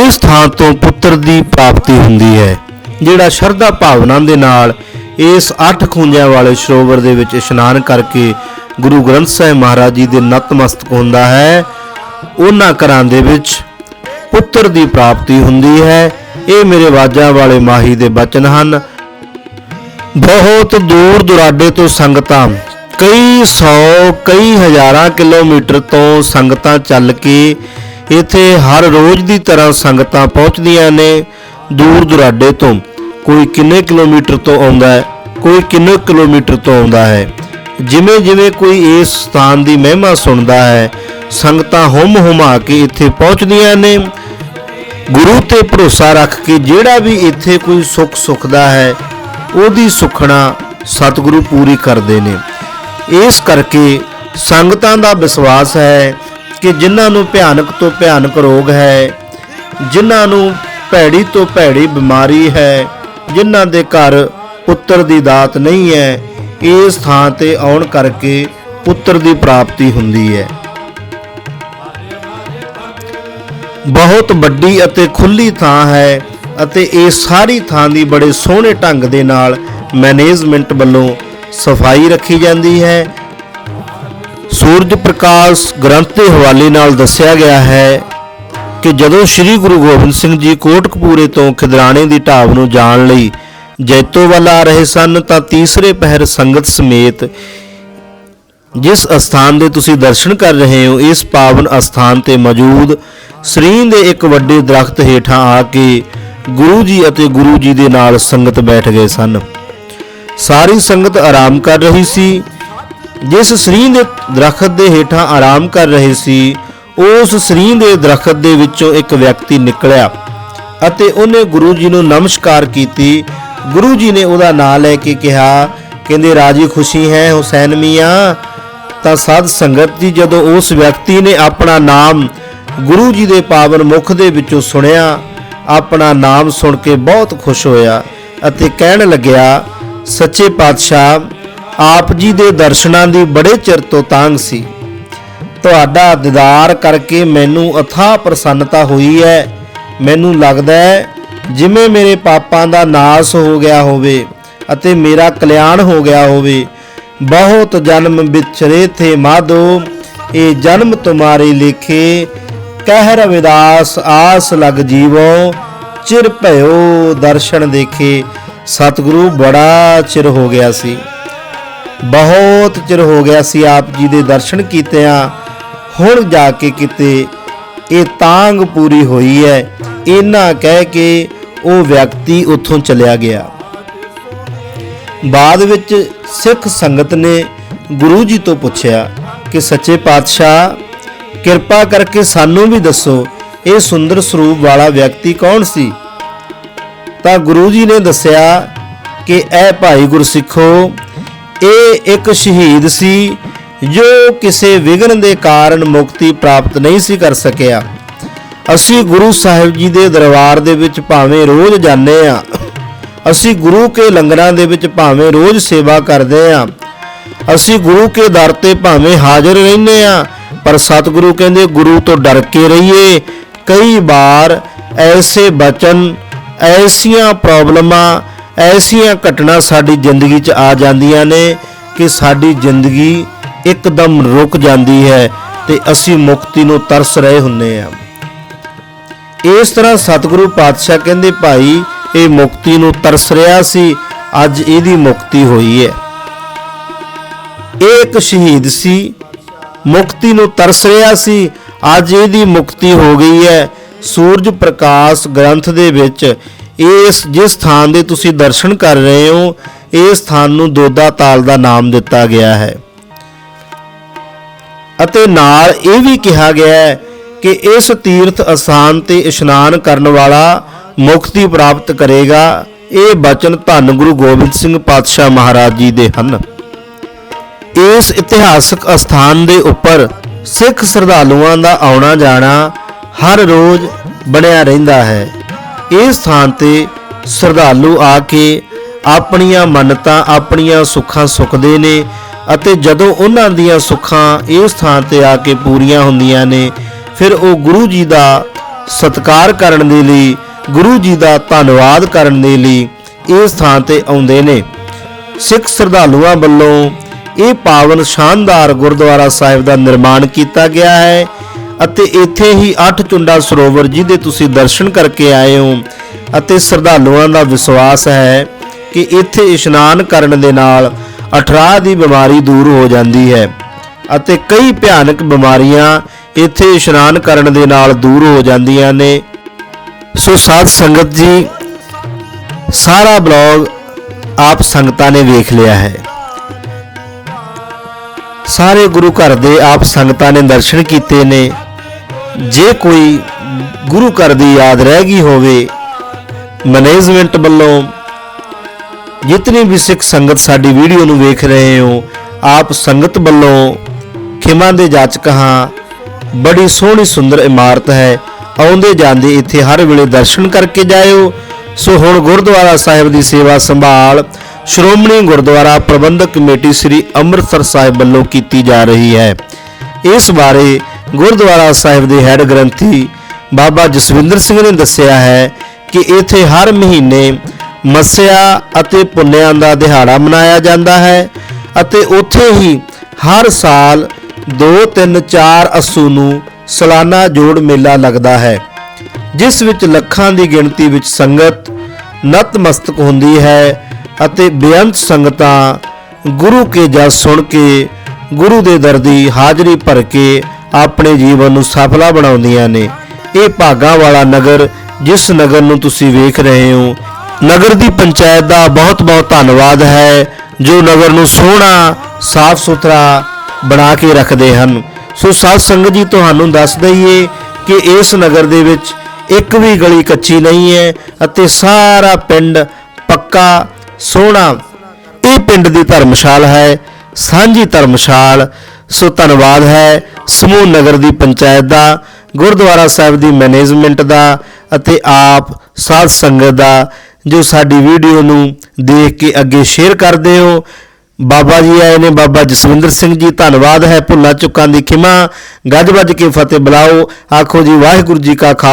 ਇਸ ਥਾਂ ਤੋਂ ਪੁੱਤਰ ਦੀ ਪ੍ਰਾਪਤੀ ਹੁੰਦੀ ਹੈ, ਜਿਹੜਾ ਸ਼ਰਧਾ ਭਾਵਨਾ ਦੇ ਨਾਲ ਇਸ ਅੱਠ ਖੂੰਜਿਆਂ ਵਾਲੇ ਸਰੋਵਰ ਦੇ ਵਿੱਚ ਇਸ਼ਨਾਨ ਕਰਕੇ ਗੁਰੂ ਗ੍ਰੰਥ ਸਾਹਿਬ ਮਹਾਰਾਜ ਜੀ ਦੇ ਨਤਮਸਤਕ ਹੁੰਦਾ ਹੈ। ਉਹਨਾਂ ਘਰਾਂ ਦੇ ਵਿੱਚ ਪੁੱਤਰ ਦੀ ਪ੍ਰਾਪਤੀ ਹੁੰਦੀ ਹੈ। ਇਹ ਮੇਰੇ ਵਾਜਾਂ ਵਾਲੇ ਮਾਹੀ ਦੇ ਬਚਨ ਹਨ। ਬਹੁਤ ਦੂਰ ਦੁਰਾਡੇ ਤੋਂ ਸੰਗਤਾਂ, ਕਈ ਸੌ, ਕਈ ਹਜ਼ਾਰਾਂ ਕਿਲੋਮੀਟਰ ਤੋਂ ਸੰਗਤਾਂ ਚੱਲ ਕੇ ਇੱਥੇ ਹਰ ਰੋਜ਼ ਦੀ ਤਰ੍ਹਾਂ ਸੰਗਤਾਂ ਪਹੁੰਚਦੀਆਂ ਨੇ ਦੂਰ ਦੁਰਾਡੇ ਤੋਂ। ਕੋਈ ਕਿੰਨੇ ਕਿਲੋਮੀਟਰ ਤੋਂ ਆਉਂਦਾ ਹੈ, ਕੋਈ ਕਿੰਨੇ ਕਿਲੋਮੀਟਰ ਤੋਂ ਆਉਂਦਾ ਹੈ। ਜਿਵੇਂ ਜਿਵੇਂ ਕੋਈ ਇਸ ਸਥਾਨ ਦੀ ਮਹਿਮਾ ਸੁਣਦਾ ਹੈ, ਸੰਗਤਾਂ ਹੁਮ ਹੁਮਾ ਕੇ ਇੱਥੇ ਪਹੁੰਚਦੀਆਂ ਨੇ। ਗੁਰੂ ਤੇ ਭਰੋਸਾ ਰੱਖ ਕੇ ਜਿਹੜਾ ਵੀ ਇੱਥੇ ਕੋਈ ਸੁੱਖ ਸੁਖਦਾ ਹੈ ਉਹਦੀ ਸੁਖਣਾ ਸਤਿਗੁਰੂ ਪੂਰੀ ਕਰਦੇ ਨੇ। ਇਸ ਕਰਕੇ ਸੰਗਤਾਂ ਦਾ ਵਿਸ਼ਵਾਸ ਹੈ ਕਿ ਜਿਨ੍ਹਾਂ ਨੂੰ ਭਿਆਨਕ ਤੋਂ ਭਿਆਨਕ ਰੋਗ ਹੈ, ਜਿਨ੍ਹਾਂ ਨੂੰ ਭੈੜੀ ਤੋਂ ਭੈੜੀ ਬਿਮਾਰੀ ਹੈ, ਜਿਨ੍ਹਾਂ ਦੇ ਘਰ ਪੁੱਤਰ ਦੀ ਦਾਤ ਨਹੀਂ ਹੈ ਇਸ ਥਾਂ ਤੇ ਆਉਣ ਕਰਕੇ ਪੁੱਤਰ ਦੀ ਪ੍ਰਾਪਤੀ ਹੁੰਦੀ ਹੈ। ਬਹੁਤ ਵੱਡੀ ਅਤੇ ਖੁੱਲੀ ਥਾਂ ਹੈ ਅਤੇ ਇਹ ਸਾਰੀ ਥਾਂ ਦੀ ਬੜੇ ਸੋਹਣੇ ਢੰਗ ਦੇ ਨਾਲ ਮੈਨੇਜਮੈਂਟ ਵੱਲੋਂ ਸਫ਼ਾਈ ਰੱਖੀ ਜਾਂਦੀ ਹੈ। ਸੂਰਜ ਪ੍ਰਕਾਸ਼ ਗ੍ਰੰਥ ਦੇ ਹਵਾਲੇ ਨਾਲ ਦੱਸਿਆ ਗਿਆ ਹੈ ਕਿ ਜਦੋਂ ਸ੍ਰੀ ਗੁਰੂ ਗੋਬਿੰਦ ਸਿੰਘ ਜੀ ਕੋਟਕਪੂਰੇ ਤੋਂ ਖਿਦਰਾਣੇ ਦੀ ਢਾਬ ਨੂੰ ਜਾਣ ਲਈ ਜੈਤੋ ਵੱਲ ਆ ਰਹੇ ਸਨ ਤਾਂ ਤੀਸਰੇ ਪਹਿਰ ਸੰਗਤ ਸਮੇਤ ਜਿਸ ਅਸਥਾਨ ਦੇ ਤੁਸੀਂ ਦਰਸ਼ਨ ਕਰ ਰਹੇ ਹੋ, ਇਸ ਪਾਵਨ ਅਸਥਾਨ ਤੇ ਮੌਜੂਦ ਸਰੀਂ ਦੇ ਇੱਕ ਵੱਡੇ ਦਰਖਤ ਹੇਠਾਂ ਆ ਕੇ ਗੁਰੂ ਜੀ ਅਤੇ ਗੁਰੂ ਜੀ ਦੇ ਨਾਲ ਸੰਗਤ ਬੈਠ ਗਏ ਸਨ। ਸਾਰੀ ਸੰਗਤ ਆਰਾਮ ਕਰ ਰਹੀ ਸੀ। ਜਿਸ ਸਰੀਂ ਦੇ ਦਰਖਤ ਦੇ ਹੇਠਾਂ ਆਰਾਮ ਕਰ ਰਹੇ ਸੀ, ਉਸ ਸਰੀਂ ਦੇ ਦਰਖਤ ਦੇ ਵਿੱਚੋਂ ਇੱਕ ਵਿਅਕਤੀ ਨਿਕਲਿਆ ਅਤੇ ਉਹਨੇ ਗੁਰੂ ਜੀ ਨੂੰ ਨਮਸਕਾਰ ਕੀਤੀ। ਗੁਰੂ ਜੀ ਨੇ ਉਹਦਾ ਨਾਂ ਲੈ ਕੇ ਕਿਹਾ, ਕਹਿੰਦੇ, ਰਾਜੀ, ਖੁਸ਼ੀ ਹੈ, ਹੁਸੈਨ ਮੀਆਂ। ਤਾਂ ਸਾਧ ਸੰਗਤ ਜੀ ਜਦੋਂ ਉਸ ਵਿਅਕਤੀ ਨੇ ਆਪਣਾ ਨਾਮ ਗੁਰੂ ਜੀ ਦੇ ਪਾਵਨ ਮੁਖ ਦੇ ਵਿੱਚੋਂ ਸੁਣਿਆ ਆਪਣਾ ਨਾਮ ਸੁਣ ਕੇ ਬਹੁਤ ਖੁਸ਼ ਹੋਇਆ ਅਤੇ ਕਹਿਣ ਲੱਗਿਆ, ਸੱਚੇ ਪਾਤਸ਼ਾਹ, ਆਪ ਜੀ ਦੇ ਦਰਸ਼ਨਾਂ ਦੀ ਬੜੇ ਚਿਰ ਤੋਂ ਤਾਂਗ ਸੀ। ਤੁਹਾਡਾ ਦੀਦਾਰ ਕਰਕੇ ਮੈਨੂੰ ਅਥਾਹ ਪ੍ਰਸੰਨਤਾ ਹੋਈ ਹੈ। ਮੈਨੂੰ ਲੱਗਦਾ ਹੈ, ਜਿਵੇਂ ਮੇਰੇ ਪਾਪਾਂ ਦਾ ਨਾਸ ਹੋ ਗਿਆ ਹੋਵੇ ਅਤੇ ਮੇਰਾ ਕਲਿਆਣ ਹੋ ਗਿਆ ਹੋਵੇ। ਬਹੁਤ ਜਨਮ ਵਿਛਰੇ ਥੇ ਮਾਧੋ, ਇਹ ਜਨਮ ਤੁਮਾਰੇ ਲੇਖੇ ਕਹਿ ਰਵਿਦਾਸ ਆਸ ਲਗ ਜੀਵੋ, ਚਿਰ ਭਇਓ ਦਰਸ਼ਨ ਦੇਖੇ। ਸਤਿਗੁਰੂ ਬੜਾ ਚਿਰ ਹੋ ਗਿਆ ਸੀ। ਬਹੁਤ ਚਿਰ ਹੋ ਗਿਆ ਸੀ ਆਪ ਜੀ ਦੇ ਦਰਸ਼ਨ ਕੀਤਿਆਂ। ਹੁਣ ਜਾ ਕੇ ਕਿਤੇ ਇਹ ਤਾਂਗ ਪੂਰੀ ਹੋਈ ਹੈ। ਇਹਨਾਂ ਕਹਿ ਕੇ ਉਹ ਵਿਅਕਤੀ ਉੱਥੋਂ ਚਲਿਆ ਗਿਆ। ਬਾਅਦ ਵਿੱਚ ਸਿੱਖ ਸੰਗਤ ਨੇ ਗੁਰੂ ਜੀ ਤੋਂ ਪੁੱਛਿਆ ਕਿ ਸੱਚੇ ਪਾਤਸ਼ਾਹ ਕਿਰਪਾ ਕਰਕੇ ਸਾਨੂੰ ਵੀ ਦੱਸੋ, ਇਹ ਸੁੰਦਰ ਸਰੂਪ ਵਾਲਾ ਵਿਅਕਤੀ ਕੌਣ ਸੀ? ਤਾਂ ਗੁਰੂ ਜੀ ਨੇ ਦੱਸਿਆ ਕਿ ਇਹ ਭਾਈ ਗੁਰਸਿੱਖੋ, ਇਹ ਇੱਕ ਸ਼ਹੀਦ ਸੀ ਜੋ ਕਿਸੇ ਵਿਗਨ ਦੇ ਕਾਰਨ ਮੁਕਤੀ ਪ੍ਰਾਪਤ ਨਹੀਂ ਸੀ ਕਰ ਸਕਿਆ। ਅਸੀਂ ਗੁਰੂ ਸਾਹਿਬ ਜੀ ਦੇ ਦਰਬਾਰ ਦੇ ਵਿੱਚ ਭਾਵੇਂ ਰੋਜ਼ ਜਾਂਦੇ ਆ ਅਸੀਂ ਗੁਰੂ ਕੇ ਲੰਗਰਾਂ ਦੇ ਵਿੱਚ ਭਾਵੇਂ ਰੋਜ਼ ਸੇਵਾ ਕਰਦੇ ਆ ਅਸੀਂ ਗੁਰੂ ਕੇ ਦਰ ਤੇ ਭਾਵੇਂ ਹਾਜ਼ਰ ਰਹਿੰਦੇ ਆ ਪਰ ਸਤਿਗੁਰੂ ਕਹਿੰਦੇ, ਗੁਰੂ ਤੋਂ ਡਰ ਕੇ ਰਹੀਏ। ਕਈ ਵਾਰ ਐਸੇ ਬਚਨ, ਐਸੀਆਂ ਪ੍ਰੋਬਲਮਾਂ, ਐਸੀਆਂ ਘਟਨਾ ਸਾਡੀ ਜ਼ਿੰਦਗੀ 'ਚ ਆ ਜਾਂਦੀਆਂ ਨੇ ਕਿ ਸਾਡੀ ਜ਼ਿੰਦਗੀ ਇੱਕਦਮ ਰੁਕ ਜਾਂਦੀ ਹੈ ਤੇ ਅਸੀਂ ਮੁਕਤੀ ਨੂੰ ਤਰਸ ਰਹੇ ਹੁੰਨੇ ਆ ਇਸ ਤਰ੍ਹਾਂ ਸਤਿਗੁਰੂ ਪਾਤਸ਼ਾਹ ਕਹਿੰਦੇ, ਭਾਈ, ਇਹ ਮੁਕਤੀ ਨੂੰ ਤਰਸ ਰਿਹਾ ਸੀ, ਅੱਜ ਇਹਦੀ ਮੁਕਤੀ ਹੋਈ ਹੈ। ਇਹ ਇੱਕ ਸ਼ਹੀਦ ਸੀ ਮੁਕਤੀ ਨੂੰ ਤਰਸ ਰਿਹਾ ਸੀ। ਅੱਜ ਇਹਦੀ ਮੁਕਤੀ ਹੋ ਗਈ ਹੈ। ਸੂਰਜ ਪ੍ਰਕਾਸ਼ ਗ੍ਰੰਥ ਦੇ ਵਿੱਚ ਇਸ ਜਿਸ ਸਥਾਨ ਦੇ ਤੁਸੀਂ ਦਰਸ਼ਨ ਕਰ ਰਹੇ ਹੋ ਇਸ ਸਥਾਨ ਨੂੰ ਦੋਦਾ ਤਾਲ ਦਾ ਨਾਮ ਦਿੱਤਾ ਗਿਆ ਹੈ। ਅਤੇ ਨਾਲ ਇਹ ਵੀ ਕਿਹਾ ਗਿਆ ਹੈ ਕਿ ਇਸ ਤੀਰਥ ਅਸਥਾਨ ਤੇ ਇਸ਼ਨਾਨ ਕਰਨ ਵਾਲਾ ਮੁਕਤੀ ਪ੍ਰਾਪਤ ਕਰੇਗਾ। ਇਹ ਬਚਨ ਧੰਨ ਗੁਰੂ ਗੋਬਿੰਦ ਸਿੰਘ ਪਾਤਸ਼ਾਹ ਮਹਾਰਾਜ ਜੀ ਦੇ ਹਨ। ਇਸ ਇਤਿਹਾਸਕ ਅਸਥਾਨ ਦੇ ਉੱਪਰ ਸਿੱਖ ਸ਼ਰਧਾਲੂਆਂ ਦਾ ਆਉਣਾ ਜਾਣਾ ਹਰ ਰੋਜ਼ ਬਣਿਆ ਰਹਿੰਦਾ ਹੈ। ਇਸ ਥਾਂ ਤੇ ਸ਼ਰਧਾਲੂ ਆ ਕੇ ਆਪਣੀਆਂ ਮੰਨਤਾਂ, ਆਪਣੀਆਂ ਸੁੱਖਾਂ ਸੁਖਦੇ ਨੇ ਅਤੇ ਜਦੋਂ ਉਹਨਾਂ ਦੀਆਂ ਸੁੱਖਾਂ ਇਸ ਥਾਂ ਤੇ ਆ ਕੇ ਪੂਰੀਆਂ ਹੁੰਦੀਆਂ ਨੇ, ਫਿਰ ਉਹ ਗੁਰੂ ਜੀ ਦਾ ਸਤਿਕਾਰ ਕਰਨ ਦੇ ਲਈ, ਗੁਰੂ ਜੀ ਦਾ ਧੰਨਵਾਦ ਕਰਨ ਦੇ ਲਈ ਇਸ ਥਾਂ ਤੇ ਆਉਂਦੇ ਨੇ। ਸਿੱਖ ਸ਼ਰਧਾਲੂਆਂ ਵੱਲੋਂ ਇਹ ਪਾਵਨ ਸ਼ਾਨਦਾਰ ਗੁਰਦੁਆਰਾ ਸਾਹਿਬ ਦਾ ਨਿਰਮਾਣ ਕੀਤਾ ਗਿਆ ਹੈ ਅਤੇ ਇੱਥੇ ਹੀ ਅੱਠ ਚੁੰਡਾ ਸਰੋਵਰ ਜਿਹਦੇ ਤੁਸੀਂ ਦਰਸ਼ਨ ਕਰਕੇ ਆਏ ਹੋ ਅਤੇ ਸ਼ਰਧਾਲੂਆਂ ਦਾ ਵਿਸ਼ਵਾਸ ਹੈ ਕਿ ਇੱਥੇ ਇਸ਼ਨਾਨ ਕਰਨ ਦੇ ਨਾਲ ਅਠਰਾਹ ਦੀ ਬਿਮਾਰੀ ਦੂਰ ਹੋ ਜਾਂਦੀ ਹੈ ਅਤੇ ਕਈ ਭਿਆਨਕ ਬਿਮਾਰੀਆਂ ਇੱਥੇ ਇਸ਼ਨਾਨ ਕਰਨ ਦੇ ਨਾਲ ਦੂਰ ਹੋ ਜਾਂਦੀਆਂ ਨੇ। ਸੋ ਸਾਧ ਸੰਗਤ ਜੀ, ਸਾਰਾ ਬਲੌਗ ਆਪ ਸੰਗਤਾਂ ਨੇ ਵੇਖ ਲਿਆ ਹੈ। ਸਾਰੇ ਗੁਰੂ ਘਰ ਦੇ ਆਪ ਸੰਗਤਾਂ ਨੇ ਦਰਸ਼ਨ ਕੀਤੇ ਨੇ। ਜੇ ਕੋਈ ਗੁਰੂ ਘਰ ਦੀ ਯਾਦ ਰਹਿ ਗਈ ਹੋਵੇ ਮੈਨੇਜਮੈਂਟ ਵੱਲੋਂ ਜਿਤਨੀ ਵੀ ਸਿੱਖ ਸੰਗਤ ਸਾਡੀ ਵੀਡੀਓ ਨੂੰ ਵੇਖ ਰਹੇ ਹੋ, ਆਪ ਸੰਗਤ ਵੱਲੋਂ ਖਿਮਾ ਦੇ ਜਾਚਕ ਹਾਂ, ਬੜੀ ਸੋਹਣੀ ਸੁੰਦਰ ਇਮਾਰਤ ਹੈ, ਆਉਂਦੇ ਜਾਂਦੇ ਇੱਥੇ ਹਰ ਵੇਲੇ ਦਰਸ਼ਨ ਕਰਕੇ ਜਾਇਓ। ਸੋ ਹੁਣ ਗੁਰਦੁਆਰਾ ਸਾਹਿਬ ਦੀ ਸੇਵਾ ਸੰਭਾਲ ਸ਼੍ਰੋਮਣੀ ਗੁਰਦੁਆਰਾ ਪ੍ਰਬੰਧਕ ਕਮੇਟੀ ਸ੍ਰੀ ਅੰਮ੍ਰਿਤਸਰ ਸਾਹਿਬ ਵੱਲੋਂ ਕੀਤੀ ਜਾ ਰਹੀ ਹੈ। ਇਸ ਬਾਰੇ ਗੁਰਦੁਆਰਾ ਸਾਹਿਬ ਦੇ ਹੈੱਡ ਗ੍ਰੰਥੀ ਬਾਬਾ ਜਸਵਿੰਦਰ ਸਿੰਘ ਨੇ ਦੱਸਿਆ ਹੈ ਕਿ ਇੱਥੇ ਹਰ ਮਹੀਨੇ ਮੱਸਿਆ ਅਤੇ ਪੁੰਨਿਆਂ ਦਾ ਦਿਹਾੜਾ ਮਨਾਇਆ ਜਾਂਦਾ ਹੈ ਅਤੇ ਉੱਥੇ ਹੀ ਹਰ ਸਾਲ 2 3 4 ਅਸੂ ਨੂੰ ਸਾਲਾਨਾ ਜੋੜ ਮੇਲਾ ਲੱਗਦਾ ਹੈ, ਜਿਸ ਵਿੱਚ ਲੱਖਾਂ ਦੀ ਗਿਣਤੀ ਵਿੱਚ ਸੰਗਤ ਨਤਮਸਤਕ ਹੁੰਦੀ ਹੈ ਅਤੇ ਬੇਅੰਤ ਸੰਗਤਾਂ ਗੁਰੂ ਕੇ ਜਸ ਸੁਣ ਕੇ, ਗੁਰੂ ਦੇ ਦਰ ਦੀ ਹਾਜ਼ਰੀ ਭਰ ਕੇ ਆਪਣੇ ਜੀਵਨ ਨੂੰ ਸਫਲਾ ਬਣਾਉਂਦੀਆਂ ਨੇ। ਇਹ ਭਾਗਾ ਵਾਲਾ ਨਗਰ, ਜਿਸ ਨਗਰ ਨੂੰ ਤੁਸੀਂ ਵੇਖ ਰਹੇ ਹੋ, ਨਗਰ ਦੀ ਪੰਚਾਇਤ ਦਾ ਬਹੁਤ ਬਹੁਤ ਧੰਨਵਾਦ ਹੈ, ਜੋ ਨਗਰ ਨੂੰ ਸੋਹਣਾ ਸਾਫ਼ ਸੁਥਰਾ ਬਣਾ ਕੇ ਰੱਖਦੇ ਹਨ। ਸੋ ਸਾਧ ਸੰਗਤ ਜੀ, ਤੁਹਾਨੂੰ ਦੱਸ ਦਈਏ ਕਿ ਇਸ ਨਗਰ ਦੇ ਵਿੱਚ ਇੱਕ ਵੀ ਗਲੀ ਕੱਚੀ ਨਹੀਂ ਹੈ ਅਤੇ ਸਾਰਾ ਪਿੰਡ ਪੱਕਾ ਸੋਹਣਾ। ਇਹ ਪਿੰਡ ਦੀ ਧਰਮਸ਼ਾਲ ਹੈ, ਸਾਂਝੀ ਧਰਮਸ਼ਾਲ। ਸੋ ਧੰਨਵਾਦ ਹੈ ਸਮੂਹ ਨਗਰ ਦੀ ਪੰਚਾਇਤ ਦਾ, ਗੁਰਦੁਆਰਾ ਸਾਹਿਬ ਦੀ ਮੈਨੇਜਮੈਂਟ ਦਾ ਅਤੇ ਆਪ ਸਾਧ ਸੰਗਤ ਦਾ, ਜੋ ਸਾਡੀ ਵੀਡੀਓ ਨੂੰ ਦੇਖ ਕੇ ਅੱਗੇ ਸ਼ੇਅਰ ਕਰਦੇ ਹੋ। ਬਾਬਾ ਜੀ ਆਏ ਨੇ, ਬਾਬਾ ਜਸਵਿੰਦਰ ਸਿੰਘ ਜੀ, ਧੰਨਵਾਦ ਹੈ ਭੁੱਲਾਂ ਚੁੱਕਾਂ ਦੀ ਖਿਮਾ। ਗੱਜ ਵੱਜ ਕੇ ਫਤਿਹ ਬੁਲਾਓ। ਆਖੋ ਜੀ, ਵਾਹਿਗੁਰੂ ਜੀ ਕਾ ਖਾਲਸਾ।